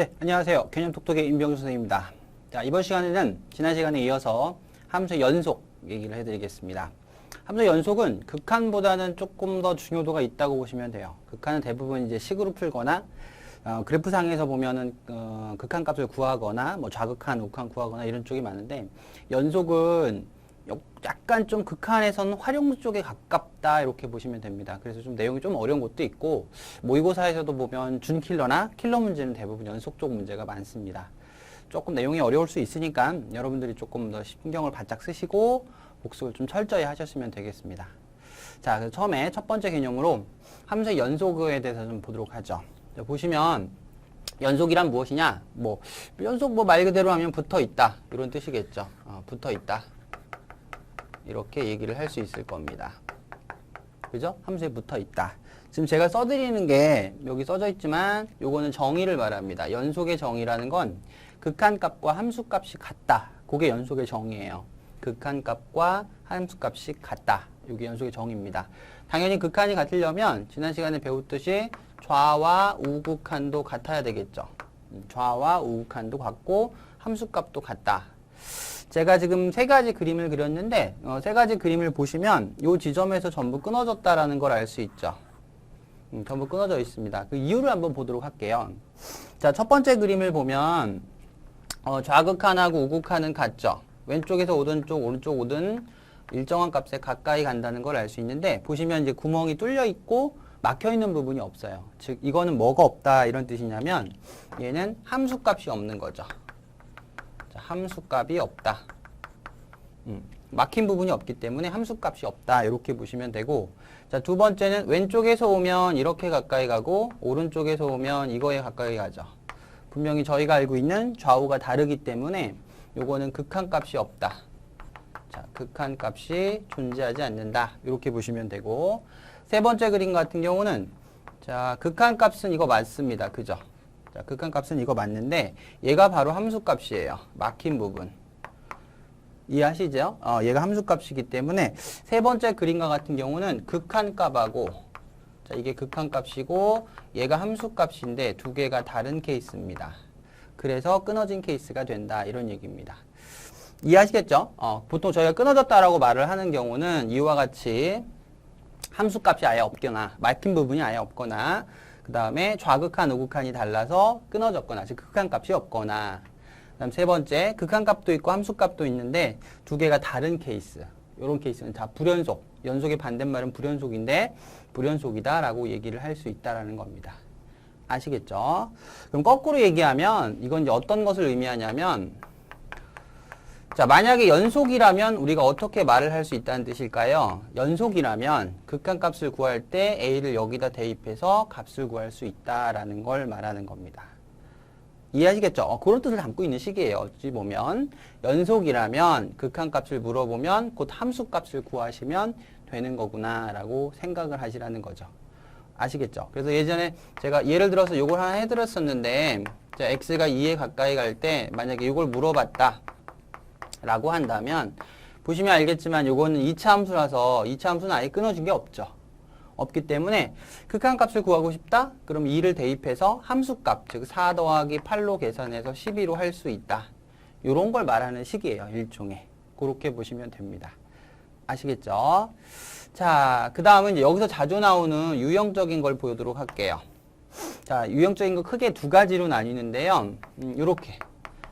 네, 안녕하세요. 개념톡톡의 임병수 선생님입니다. 자, 이번 시간에는 지난 시간에 이어서 함수 연속 얘기를 해드리겠습니다. 함수 연속은 극한보다는 조금 더 중요도가 있다고 보시면 돼요. 극한은 대부분 이제 식으로 풀거나 어, 그래프상에서 보면은 어, 극한 값을 구하거나 뭐 좌극한, 우극한 구하거나 이런 쪽이 많은데 연속은 역- 약간 좀 극한에서는 활용 쪽에 가깝다 이렇게 보시면 됩니다. 그래서 좀 내용이 좀 어려운 것도 있고 모의고사에서도 보면 준킬러나 킬러 문제는 대부분 연속 쪽 문제가 많습니다. 조금 내용이 어려울 수 있으니까 여러분들이 조금 더 신경을 바짝 쓰시고 복습을 좀 철저히 하셨으면 되겠습니다. 자, 그래서 처음에 첫 번째 개념으로 함수의 연속에 대해서 좀 보도록 하죠. 자, 보시면 연속이란 무엇이냐? 뭐 연속 뭐 말 그대로 하면 붙어 있다 이런 뜻이겠죠. 어, 붙어 있다. 이렇게 얘기를 할 수 있을 겁니다. 그죠? 함수에 붙어 있다. 지금 제가 써드리는 게 여기 써져 있지만 요거는 정의를 말합니다. 연속의 정의라는 건 극한값과 함수값이 같다. 그게 연속의 정의예요. 극한값과 함수값이 같다. 이게 연속의 정의입니다. 당연히 극한이 같으려면 지난 시간에 배웠듯이 좌와 우극한도 같아야 되겠죠. 음, 좌와 우극한도 같고 함수값도 같다. 제가 지금 세 가지 그림을 그렸는데 어, 세 가지 그림을 보시면 이 지점에서 전부 끊어졌다라는 걸 알 수 있죠. 음, 전부 끊어져 있습니다. 그 이유를 한번 보도록 할게요. 자, 첫 번째 그림을 보면 어, 좌극한하고 우극한은 같죠. 왼쪽에서 오든 쪽, 오른쪽 오든 일정한 값에 가까이 간다는 걸 알 수 있는데 보시면 이제 구멍이 뚫려 있고 막혀 있는 부분이 없어요. 즉 이거는 뭐가 없다 이런 뜻이냐면 얘는 함수값이 없는 거죠. 자, 함수값이 없다. 음, 막힌 부분이 없기 때문에 함수값이 없다. 이렇게 보시면 되고 자, 두 번째는 왼쪽에서 오면 이렇게 가까이 가고 오른쪽에서 오면 이거에 가까이 가죠. 분명히 저희가 알고 있는 좌우가 다르기 때문에 요거는 극한값이 없다. 자, 극한값이 존재하지 않는다. 이렇게 보시면 되고 세 번째 그림 같은 경우는 자, 극한값은 이거 맞습니다. 그죠? 자, 극한값은 이거 맞는데 얘가 바로 함수값이에요. 막힌 부분. 이해하시죠? 어, 얘가 함수값이기 때문에 세 번째 그림과 같은 경우는 극한값하고 자, 이게 극한값이고 얘가 함수값인데 두 개가 다른 케이스입니다. 그래서 끊어진 케이스가 된다 이런 얘기입니다. 이해하시겠죠? 어, 보통 저희가 끊어졌다라고 말을 하는 경우는 이와 같이 함수값이 아예 없거나 막힌 부분이 아예 없거나 그 다음에 좌극한, 우극한이 달라서 끊어졌거나 즉 극한 값이 없거나 그 다음 세 번째 극한 값도 있고 함수 값도 있는데 두 개가 다른 케이스 이런 케이스는 다 불연속 연속의 반대말은 불연속인데 불연속이다라고 얘기를 할 수 있다라는 겁니다. 아시겠죠? 그럼 거꾸로 얘기하면 이건 이제 어떤 것을 의미하냐면 자, 만약에 연속이라면 우리가 어떻게 말을 할 수 있다는 뜻일까요? 연속이라면 극한값을 구할 때 a를 여기다 대입해서 값을 구할 수 있다라는 걸 말하는 겁니다. 이해하시겠죠? 어, 그런 뜻을 담고 있는 식이에요. 어찌 보면 연속이라면 극한값을 물어보면 곧 함수값을 구하시면 되는 거구나라고 생각을 하시라는 거죠. 아시겠죠? 그래서 예전에 제가 예를 들어서 요걸 하나 해드렸었는데 자, x가 2에 가까이 갈 때 만약에 이걸 물어봤다 라고 한다면 보시면 알겠지만 요거는 2차 함수라서 2차 함수는 아예 끊어진 게 없죠. 없기 때문에 극한값을 구하고 싶다? 그럼 2를 대입해서 함수값, 즉 4 더하기 8로 계산해서 12로 할 수 있다. 요런 걸 말하는 식이에요. 일종의. 그렇게 보시면 됩니다. 아시겠죠? 자, 그 다음은 여기서 자주 나오는 유형적인 걸 보도록 할게요. 자, 유형적인 거 크게 두 가지로 나뉘는데요. 음, 요렇게.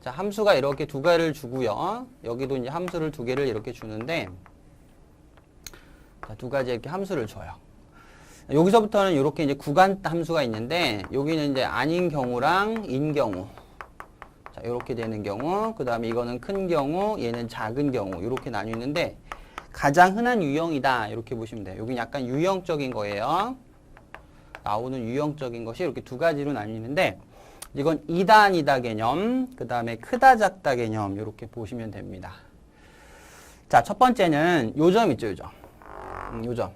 자, 함수가 이렇게 두 개를 주고요. 여기도 이제 함수를 두 개를 이렇게 주는데, 자, 두 가지 이렇게 함수를 줘요. 여기서부터는 이렇게 이제 구간 함수가 있는데, 여기는 이제 아닌 경우랑 인 경우. 자, 이렇게 되는 경우, 그 다음에 이거는 큰 경우, 얘는 작은 경우, 이렇게 나뉘는데, 가장 흔한 유형이다. 이렇게 보시면 돼요. 여기 약간 유형적인 거예요. 나오는 유형적인 것이 이렇게 두 가지로 나뉘는데, 이건 이다아니다 개념, 그 다음에 크다 작다 개념 이렇게 보시면 됩니다. 자, 첫 번째는 요점 있죠, 요점. 음, 요점.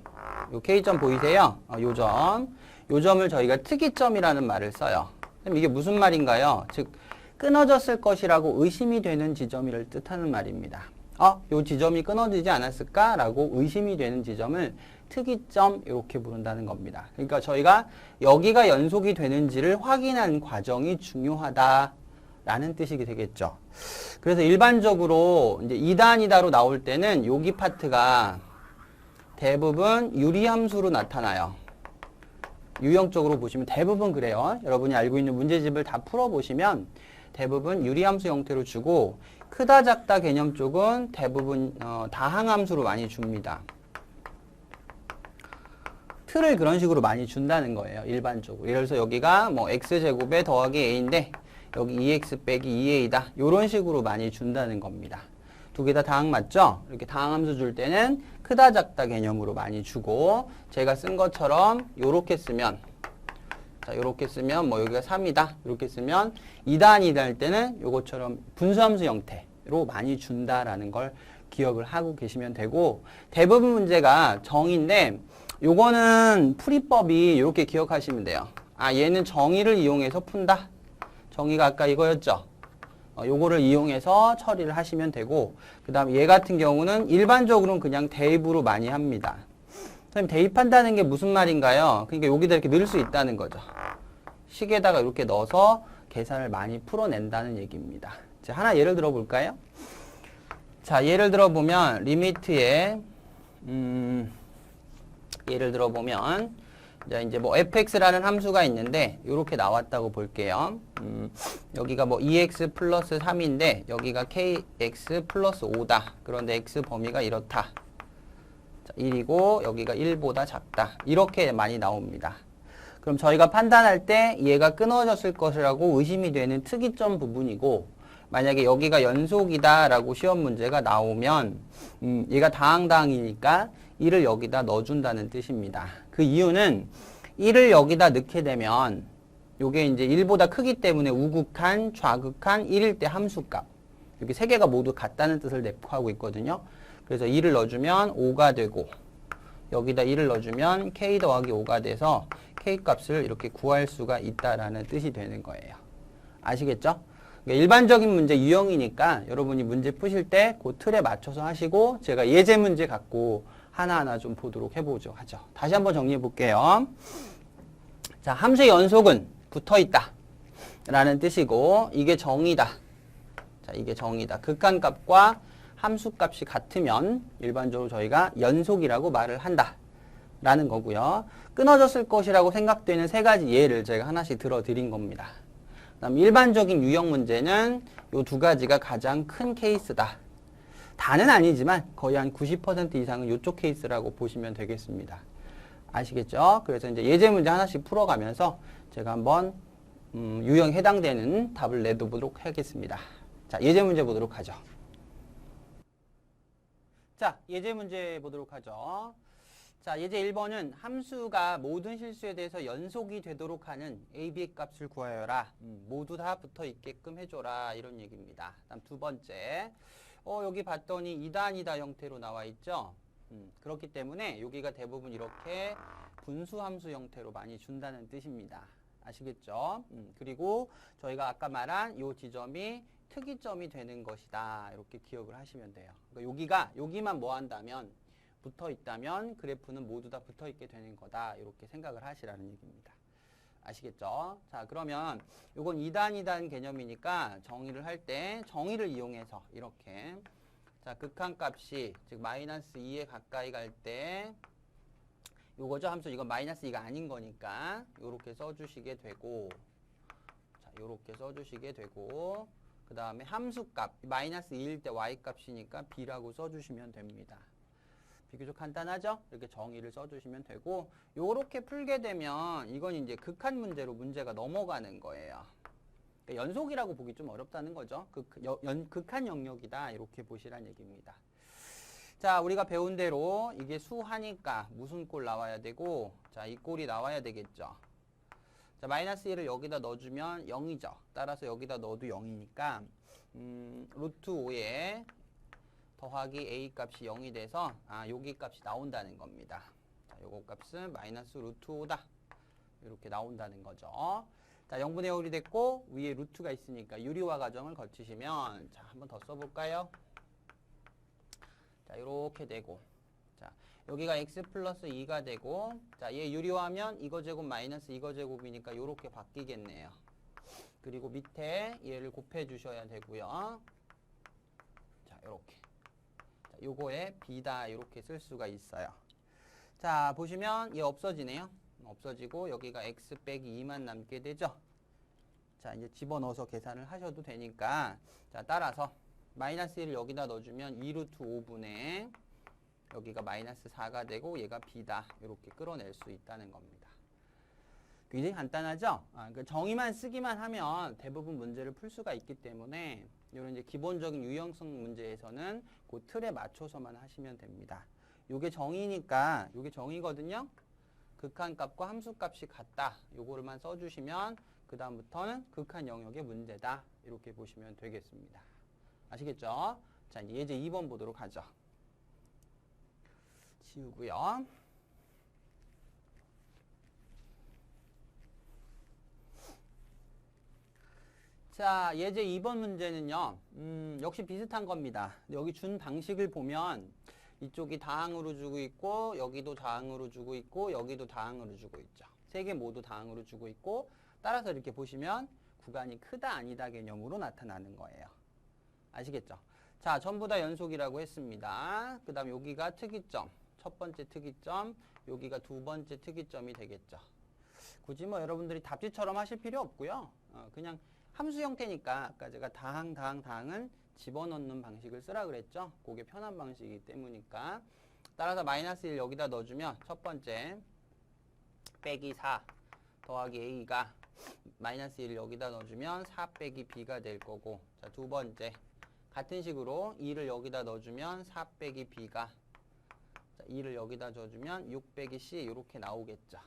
요 K점 보이세요? 어, 요점. 요점을 저희가 특이점이라는 말을 써요. 그럼 이게 무슨 말인가요? 즉 끊어졌을 것이라고 의심이 되는 지점을 뜻하는 말입니다. 아, 요 지점이 끊어지지 않았을까라고 의심이 되는 지점을 특이점 이렇게 부른다는 겁니다. 그러니까 저희가 여기가 연속이 되는지를 확인하는 과정이 중요하다라는 뜻이 되겠죠. 그래서 일반적으로 이제 2단이다로 나올 때는 여기 파트가 대부분 유리함수로 나타나요. 유형적으로 보시면 대부분 그래요. 여러분이 알고 있는 문제집을 다 풀어보시면 대부분 유리함수 형태로 주고 크다 작다 개념 쪽은 대부분 어, 다항함수로 많이 줍니다. 틀을 그런 식으로 많이 준다는 거예요. 일반적으로. 예를 들어서 여기가 뭐 x제곱에 더하기 a인데 여기 2x 빼기 2a다. 이런 식으로 많이 준다는 겁니다. 두 개 다 다항 맞죠? 이렇게 다항함수 줄 때는 크다 작다 개념으로 많이 주고 제가 쓴 것처럼 요렇게 쓰면 자, 요렇게 쓰면 뭐 여기가 3이다. 이렇게 쓰면 2단이다 할 때는 요것처럼 분수함수 형태로 많이 준다라는 걸 기억을 하고 계시면 되고 대부분 문제가 정인데 요거는 풀이법이 이렇게 기억하시면 돼요. 아, 얘는 정의를 이용해서 푼다. 정의가 아까 이거였죠. 어, 요거를 이용해서 처리를 하시면 되고 그 다음에 얘 같은 경우는 일반적으로는 그냥 대입으로 많이 합니다. 선생님 대입한다는 게 무슨 말인가요? 그러니까 여기다 이렇게 넣을 수 있다는 거죠. 식에다가 이렇게 넣어서 계산을 많이 풀어낸다는 얘기입니다. 자, 하나 예를 들어 볼까요? 자, 예를 들어 보면 리미트에 음, 예를 들어 보면 자, 이제 뭐 fx라는 함수가 있는데 이렇게 나왔다고 볼게요. 음, 여기가 뭐 2x 플러스 3인데 여기가 kx 플러스 5다. 그런데 x 범위가 이렇다. 자, 1이고 여기가 1보다 작다. 이렇게 많이 나옵니다. 그럼 저희가 판단할 때 얘가 끊어졌을 것이라고 의심이 되는 특이점 부분이고 만약에 여기가 연속이다라고 시험 문제가 나오면 음, 얘가 다항다항이니까 1을 여기다 넣어준다는 뜻입니다. 그 이유는 1을 여기다 넣게 되면 요게 이제 1보다 크기 때문에 우극한, 좌극한, 1일 때 함수값 여기 세 개가 모두 같다는 뜻을 내포하고 있거든요. 그래서 2를 넣어주면 5가 되고 여기다 1을 넣어주면 k 더하기 5가 돼서 k 값을 이렇게 구할 수가 있다라는 뜻이 되는 거예요. 아시겠죠? 그러니까 일반적인 문제 유형이니까 여러분이 문제 푸실 때 그 틀에 맞춰서 하시고 제가 예제 문제 갖고 하나하나 좀 보도록 해보죠. 하죠. 다시 한번 정리해 볼게요. 자, 함수의 연속은 붙어 있다. 라는 뜻이고, 이게 정의다. 자, 이게 정의다. 극한값과 함수값이 같으면 일반적으로 저희가 연속이라고 말을 한다. 라는 거고요. 끊어졌을 것이라고 생각되는 세 가지 예를 제가 하나씩 들어 드린 겁니다. 그다음 일반적인 유형 문제는 이 두 가지가 가장 큰 케이스다. 다는 아니지만 거의 한 90% 이상은 이쪽 케이스라고 보시면 되겠습니다. 아시겠죠? 그래서 이제 예제 문제 하나씩 풀어가면서 제가 한번 음, 유형에 해당되는 답을 내도록 하겠습니다. 자, 예제 문제 보도록 하죠. 자, 예제 문제 보도록 하죠. 자, 예제 1번은 함수가 모든 실수에 대해서 연속이 되도록 하는 a, b 값을 구하여라. 음, 모두 다 붙어 있게끔 해줘라. 이런 얘기입니다. 다음 두 번째. 어, 여기 봤더니 2단이다 형태로 나와 있죠. 음, 그렇기 때문에 여기가 대부분 이렇게 분수함수 형태로 많이 준다는 뜻입니다. 아시겠죠? 음, 그리고 저희가 아까 말한 이 지점이 특이점이 되는 것이다. 이렇게 기억을 하시면 돼요. 그러니까 여기가 여기만 뭐 한다면 붙어 있다면 그래프는 모두 다 붙어 있게 되는 거다. 이렇게 생각을 하시라는 얘기입니다. 아시겠죠? 자, 그러면 이건 2단, 2단 개념이니까 정의를 할 때 정의를 이용해서 이렇게 자, 극한값이 즉 마이너스 2에 가까이 갈 때 요거죠 함수 이건 마이너스 2가 아닌 거니까 요렇게 써주시게 되고 자 요렇게 써주시게 되고 그 다음에 함수값 마이너스 2일 때 y값이니까 b라고 써주시면 됩니다. 비교적 간단하죠? 이렇게 정의를 써주시면 되고 요렇게 풀게 되면 이건 이제 극한 문제로 문제가 넘어가는 거예요. 그러니까 연속이라고 보기 좀 어렵다는 거죠. 극, 여, 연, 극한 영역이다 이렇게 보시란 얘기입니다. 자 우리가 배운 대로 이게 수하니까 무슨 꼴 나와야 되고 자이 꼴이 나와야 되겠죠. 자 마이너스 1을 여기다 넣어주면 0이죠. 따라서 여기다 넣어도 0이니까 음, 루트 5에 더하기 a 값이 0이 돼서 아 여기 값이 나온다는 겁니다. 자, 요거 값은 마이너스 루트 5다. 이렇게 나온다는 거죠. 자, 0분의 5이 됐고 위에 루트가 있으니까 유리화 과정을 거치시면 자, 한번 더 써볼까요? 자, 요렇게 되고. 자, 여기가 x 플러스 2가 되고, 자, 얘 유리화하면 이거 제곱 마이너스 이거 제곱이니까 요렇게 바뀌겠네요. 그리고 밑에 얘를 곱해 주셔야 되고요. 자, 요렇게. 자, 요거에 b다 이렇게 쓸 수가 있어요. 자, 보시면 얘 없어지네요. 없어지고 여기가 x 빼기 2만 남게 되죠. 자, 이제 집어넣어서 계산을 하셔도 되니까 자, 따라서 마이너스 1을 여기다 넣어주면 2루트 5분의 여기가 마이너스 4가 되고 얘가 b다 이렇게 끌어낼 수 있다는 겁니다. 굉장히 간단하죠? 아, 그 정의만 쓰기만 하면 대부분 문제를 풀 수가 있기 때문에 이런 이제 기본적인 유형성 문제에서는 그 틀에 맞춰서만 하시면 됩니다. 요게 정의니까 요게 정의거든요. 극한값과 함수값이 같다. 요거를만 써주시면 그 다음부터는 극한 영역의 문제다. 이렇게 보시면 되겠습니다. 아시겠죠? 자 이제 예제 2번 보도록 하죠. 지우고요. 자, 예제 2번 문제는요, 음, 역시 비슷한 겁니다. 여기 준 방식을 보면 이쪽이 다항으로 주고 있고, 여기도 다항으로 주고 있고, 여기도 다항으로 주고 있죠. 세 개 모두 다항으로 주고 있고, 따라서 이렇게 보시면 구간이 크다 아니다 개념으로 나타나는 거예요. 아시겠죠? 자, 전부 다 연속이라고 했습니다. 그 다음 여기가 특이점, 첫 번째 특이점, 여기가 두 번째 특이점이 되겠죠. 굳이 뭐 여러분들이 답지처럼 하실 필요 없고요. 어, 그냥 함수 형태니까 아까 제가 다항, 다항, 다항은 집어넣는 방식을 쓰라 그랬죠. 그게 편한 방식이기 때문이니까. 따라서 마이너스 1 여기다 넣어주면 첫 번째 빼기 4 더하기 a가 마이너스 1 여기다 넣어주면 4 빼기 b가 될 거고 자 두 번째 같은 식으로 2를 여기다 넣어주면 4 빼기 b가 자 2를 여기다 줘주면 6 빼기 c 이렇게 나오겠죠.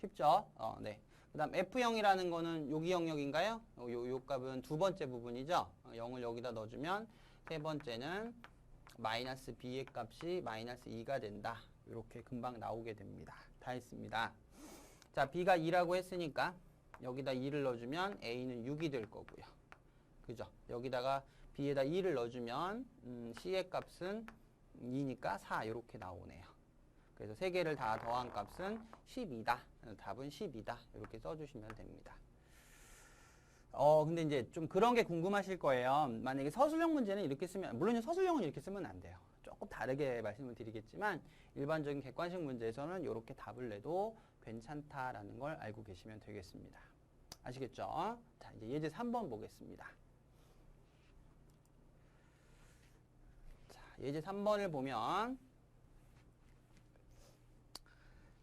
쉽죠? 어, 네. 그 다음 F형이라는 거는 여기 영역인가요? 요, 요 값은 두 번째 부분이죠? 어, 0을 여기다 넣어주면 세 번째는 마이너스 B의 값이 마이너스 2가 된다. 이렇게 금방 나오게 됩니다. 다 했습니다. 자, B가 2라고 했으니까 여기다 2를 넣어주면 A는 6이 될 거고요. 그죠? 여기다가 B에다 2를 넣어주면 음, C의 값은 2니까 4 이렇게 나오네요. 그래서 세 개를 다 더한 값은 12다. 답은 12다. 이렇게 써주시면 됩니다. 어, 근데 이제 좀 그런 게 궁금하실 거예요. 만약에 서술형 문제는 이렇게 쓰면, 물론 서술형은 이렇게 쓰면 안 돼요. 조금 다르게 말씀을 드리겠지만, 일반적인 객관식 문제에서는 이렇게 답을 내도 괜찮다라는 걸 알고 계시면 되겠습니다. 아시겠죠? 자, 이제 예제 3번 보겠습니다. 자, 예제 3번을 보면,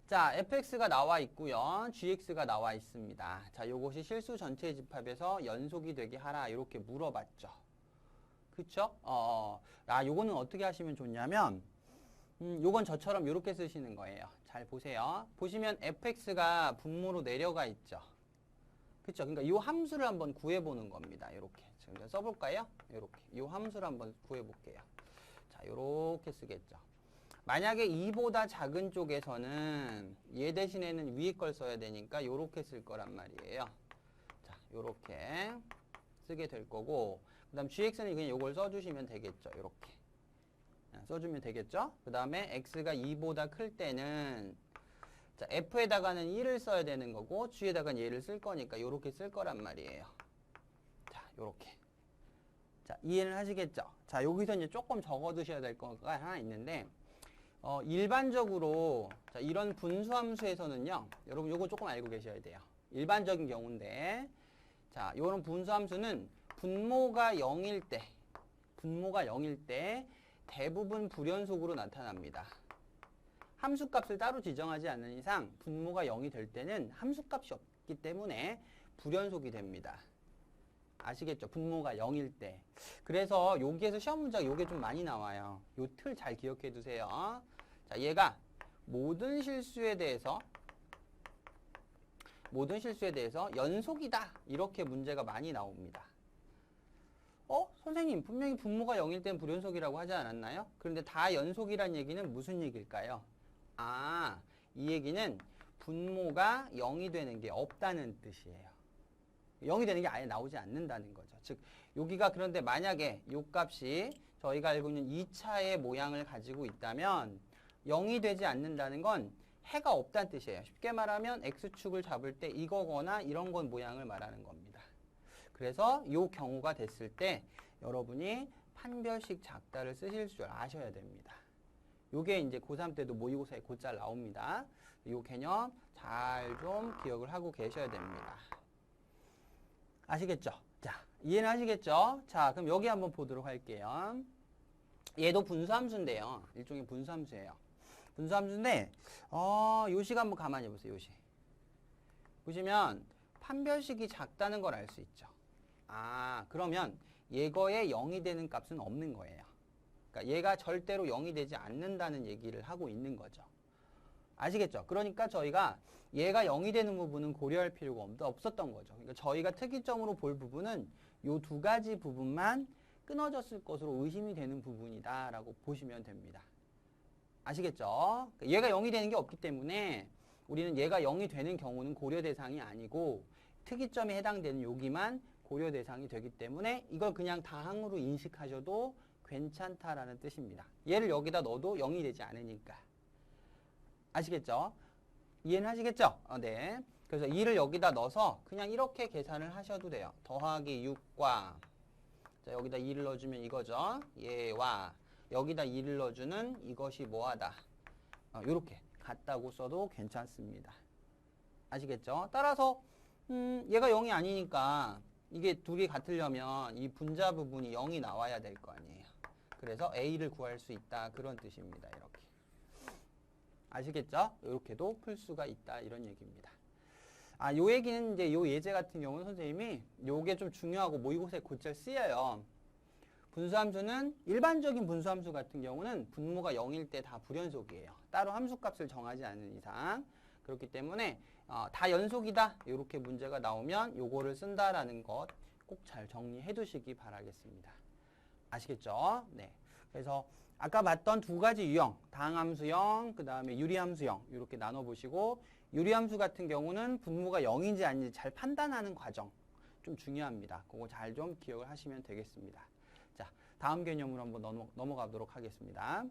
자, fx가 나와 있고요. gx가 나와 있습니다. 자, 요것이 실수 전체 집합에서 연속이 되게 하라 이렇게 물어봤죠. 그쵸? 어, 아, 요거는 어떻게 하시면 좋냐면 음, 요건 저처럼 이렇게 쓰시는 거예요. 잘 보세요. 보시면 fx가 분모로 내려가 있죠. 그쵸? 그러니까 요 함수를 한번 구해보는 겁니다. 이렇게. 지금 써볼까요? 이렇게. 요 함수를 한번 구해볼게요. 자, 요렇게 쓰겠죠. 만약에 2보다 작은 쪽에서는 얘 대신에는 위에 걸 써야 되니까 요렇게 쓸 거란 말이에요. 자, 요렇게 쓰게 될 거고 그 다음 gx는 그냥 요걸 써주시면 되겠죠. 요렇게 써주면 되겠죠. 그 다음에 x가 2보다 클 때는 자, f에다가는 1을 써야 되는 거고 g에다가는 얘를 쓸 거니까 요렇게 쓸 거란 말이에요. 자, 요렇게 자, 이해를 하시겠죠? 자, 여기서 이제 조금 적어 두셔야 될 거가 하나 있는데 어, 일반적으로 자, 이런 분수함수에서는요. 여러분 요거 조금 알고 계셔야 돼요. 일반적인 경우인데 자, 요런 분수함수는 분모가 0일 때 분모가 0일 때 대부분 불연속으로 나타납니다. 함수값을 따로 지정하지 않는 이상 분모가 0이 될 때는 함수값이 없기 때문에 불연속이 됩니다. 아시겠죠? 분모가 0일 때. 그래서 여기에서 시험 문제가 요게 좀 많이 나와요. 요 틀 잘 기억해 두세요. 자, 얘가 모든 실수에 대해서 모든 실수에 대해서 연속이다. 이렇게 문제가 많이 나옵니다. 어? 선생님, 분명히 분모가 0일 땐 불연속이라고 하지 않았나요? 그런데 다 연속이란 얘기는 무슨 얘기일까요? 아, 이 얘기는 분모가 0이 되는 게 없다는 뜻이에요. 0이 되는 게 아예 나오지 않는다는 거죠. 즉, 여기가 그런데 만약에 요 값이 저희가 알고 있는 2차의 모양을 가지고 있다면 0이 되지 않는다는 건 해가 없다는 뜻이에요. 쉽게 말하면 x축을 잡을 때 이거거나 이런 건 모양을 말하는 겁니다. 그래서 이 경우가 됐을 때 여러분이 판별식 작다를 쓰실 줄 아셔야 됩니다. 요게 이제 고3 때도 모의고사에 곧잘 나옵니다. 요 개념 잘 좀 기억을 하고 계셔야 됩니다. 아시겠죠? 자, 이해는 하시겠죠? 자, 그럼 여기 한번 보도록 할게요. 얘도 분수함수인데요. 일종의 분수함수예요. 분수함수인데, 어, 요식 한번 가만히 보세요, 요식. 보시면, 판별식이 작다는 걸 알 수 있죠. 아, 그러면 얘거에 0이 되는 값은 없는 거예요. 그러니까 얘가 절대로 0이 되지 않는다는 얘기를 하고 있는 거죠. 아시겠죠? 그러니까 저희가 얘가 0이 되는 부분은 고려할 필요가 없- 없었던 거죠. 그러니까 저희가 특이점으로 볼 부분은 요 두 가지 부분만 끊어졌을 것으로 의심이 되는 부분이다라고 보시면 됩니다. 아시겠죠? 그러니까 얘가 0이 되는 게 없기 때문에 우리는 얘가 0이 되는 경우는 고려 대상이 아니고 특이점에 해당되는 여기만 고려 대상이 되기 때문에 이걸 그냥 다항으로 인식하셔도 괜찮다라는 뜻입니다. 얘를 여기다 넣어도 0이 되지 않으니까. 아시겠죠? 이해는 하시겠죠? 어, 네. 그래서 2를 여기다 넣어서 그냥 이렇게 계산을 하셔도 돼요. 더하기 6과 자, 여기다 2를 넣어주면 이거죠. 얘와 여기다 2를 넣어주는 이것이 뭐하다. 어, 요렇게 같다고 써도 괜찮습니다. 아시겠죠? 따라서 음, 얘가 0이 아니니까 이게 둘이 같으려면 이 분자 부분이 0이 나와야 될 거 아니에요. 그래서 A를 구할 수 있다. 그런 뜻입니다. 이렇게. 아시겠죠? 이렇게도 풀 수가 있다. 이런 얘기입니다. 아, 요 얘기는 이제 요 예제 같은 경우는 선생님이 요게 좀 중요하고 모의고사에 곧잘 쓰여요. 분수함수는 일반적인 분수함수 같은 경우는 분모가 0일 때 다 불연속이에요. 따로 함수값을 정하지 않는 이상. 그렇기 때문에 어, 다 연속이다. 이렇게 문제가 나오면 요거를 쓴다라는 것 꼭 잘 정리해 두시기 바라겠습니다. 아시겠죠? 네. 그래서 아까 봤던 두 가지 유형, 당함수형, 그 다음에 유리함수형 이렇게 나눠보시고 유리함수 같은 경우는 분모가 0인지 아닌지 잘 판단하는 과정 좀 중요합니다. 그거 잘 좀 기억을 하시면 되겠습니다. 자, 다음 개념으로 한번 넘어, 넘어가도록 하겠습니다.